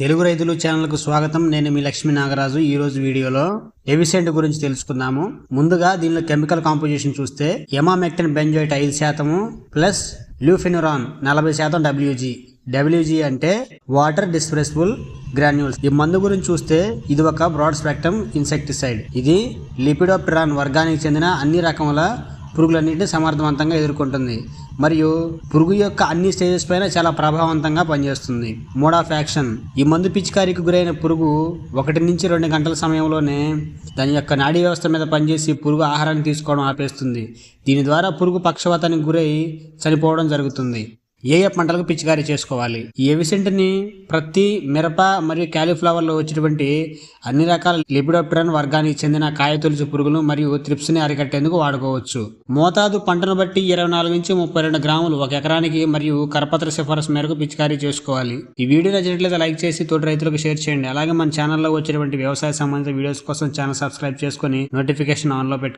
తెలుగు రైతులు ఛానల్కు స్వాగతం. నేను మీ లక్ష్మీ నాగరాజు. ఈ రోజు వీడియోలో ఎవిసెంట్ గురించి తెలుసుకుందాము. ముందుగా దీనిలో కెమికల్ కాంపోజిషన్ చూస్తే ఎమామెక్టిన్ బెంజోయిట్ ఐదు శాతము ప్లస్ ల్యూఫినురాన్ నలభై శాతం డబ్ల్యూజీ. డబ్ల్యూజీ అంటే వాటర్ డిస్ప్రెసిబుల్ గ్రాన్యూల్స్. ఈ మందు గురించి చూస్తే ఇది ఒక బ్రాడ్ స్పెక్ట్రమ్ ఇన్సెక్టిసైడ్. ఇది లిపిడోప్టరాన్ వర్గానికి చెందిన అన్ని రకముల పురుగులన్నింటినీ సమర్థవంతంగా ఎదుర్కొంటుంది. మరియు పురుగు యొక్క అన్ని స్టేజెస్ పైన చాలా ప్రభావవంతంగా పనిచేస్తుంది. మోడ్ ఆఫ్ యాక్షన్ ఈ మందు పిచికారికి గురైన పురుగు ఒకటి నుంచి రెండు గంటల సమయంలోనే దాని యొక్క నాడీ వ్యవస్థ మీద పనిచేసి పురుగు ఆహారాన్ని తీసుకోవడం ఆపేస్తుంది. దీని ద్వారా పురుగు పక్షవాతానికి గురై చనిపోవడం జరుగుతుంది. ఏ ఏ పంటలకు పిచికారీ చేసుకోవాలి? ఈ ఎవిసెంట్ని ప్రతి మిరప మరియు క్యాలీఫ్లవర్లో వచ్చినటువంటి అన్ని రకాల లిబిడోప్టరన్ వర్గానికి చెందిన కాయతొలుచు పురుగులు మరియు త్రిప్స్ని అరికట్టేందుకు వాడుకోవచ్చు. మోతాదు పంటను బట్టి ఇరవై నాలుగు నుంచి ముప్పై రెండు గ్రాములు ఒక ఎకరానికి మరియు కరపత్ర సిఫారసు మేరకు పిచికారీ చేసుకోవాలి. ఈ వీడియో నచ్చినట్లయితే లైక్ చేసి తోటి రైతులకు షేర్ చేయండి. అలాగే మన ఛానల్లో వచ్చినటువంటి వ్యవసాయ సంబంధిత వీడియోస్ కోసం ఛానల్ సబ్స్క్రైబ్ చేసుకొని నోటిఫికేషన్ ఆన్లో పెట్టుకోండి.